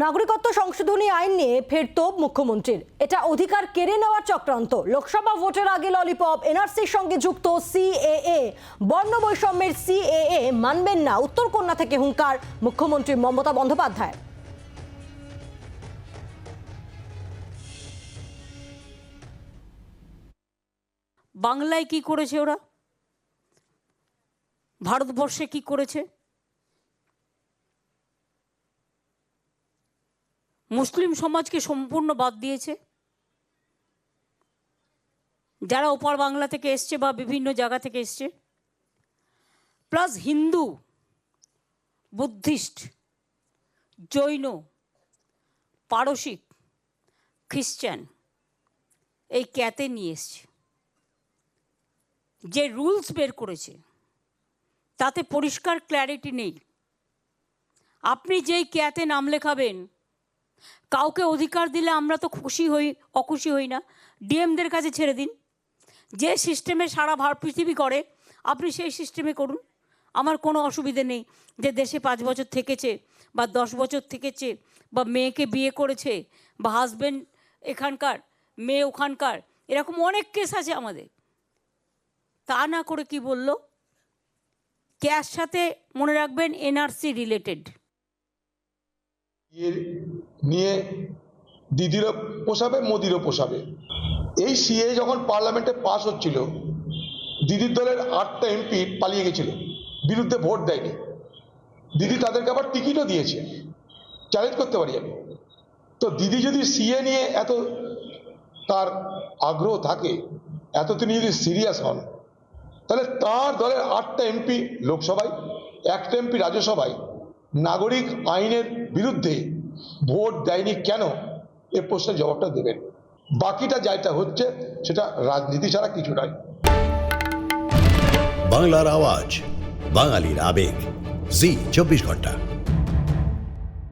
নাগরিকত্ব সংশোধনী আইন নিয়ে ফের তোপ মুখ্যমন্ত্রীর। এটা অধিকার কেড়ে নেওয়ার চক্রান্ত। লোকসভা ভোটের আগে ললিপপ এনআরসির সঙ্গে যুক্ত সিএএ বর্ণ বৈষম্যের সিএএ মানবেন না। উত্তরকন্যা থেকে হুঙ্কার, মুখ্যমন্ত্রী মমতা বন্দ্যোপাধ্যায়। বাংলায় কি করেছে ওরা? ভারতবর্ষে কি করেছে? মুসলিম সমাজকে সম্পূর্ণ বাদ দিয়েছে। যারা ওপার বাংলা থেকে এসছে বা বিভিন্ন জায়গা থেকে এসছে। প্লাস হিন্দু, বুদ্ধিস্ট, জৈন, পারসিক খ্রিস্টান এই ক্যাতে নিয়ে এসছে। যে রুলস বের করেছে, তাতে পরিষ্কার ক্ল্যারিটি নেই। আপনি যেই ক্যাতে নাম লেখাবেন কাউকে অধিকার দিলে আমরা তো খুশি হই, অখুশি হই না। ডিএমদের কাছে ছেড়ে দিন। যে সিস্টেমে সারা ভার পৃথিবী করে আপনি সেই সিস্টেমে করুন। আমার কোনো অসুবিধে নেই যে দেশে পাঁচ বছর থেকেছে বা দশ বছর থেকেছে বা মেয়েকে বিয়ে করেছে বা হাজব্যান্ড এখানকার, মেয়ে ওখানকার, এরকম অনেক কেস আছে আমাদের। তা না করে কি বলল? ক্যাশ সাথে মনে রাখবেন এনআরসি রিলেটেড নিয়ে দিদিরও পোষাবে, মোদিরও পোষাবে। এই সিএ যখন পার্লামেন্টে পাস হচ্ছিল, দিদির দলের আটটা এমপি পালিয়ে গেছিল, বিরুদ্ধে ভোট দেয়নি। দিদি তাদেরকে আবার টিকিটও দিয়েছে। চ্যালেঞ্জ করতে পারি আমি। তো দিদি যদি সিএ নিয়ে এত তার আগ্রহ থাকে, এত তিনি যদি সিরিয়াস হন, তাহলে তার দলের আটটা এমপি লোকসভায়, একটা এমপি রাজ্যসভায় নাগরিক আইনের বিরুদ্ধে ভোট দেয়নি কেন? এ প্রশ্নের জবাবটা দেবেন। বাকিটা যেটা হচ্ছে, সেটা রাজনীতি ছাড়া কিছু নয়। বাংলার আওয়াজ, বাঙালির আবেগ। জি, চব্বিশ ঘণ্টা।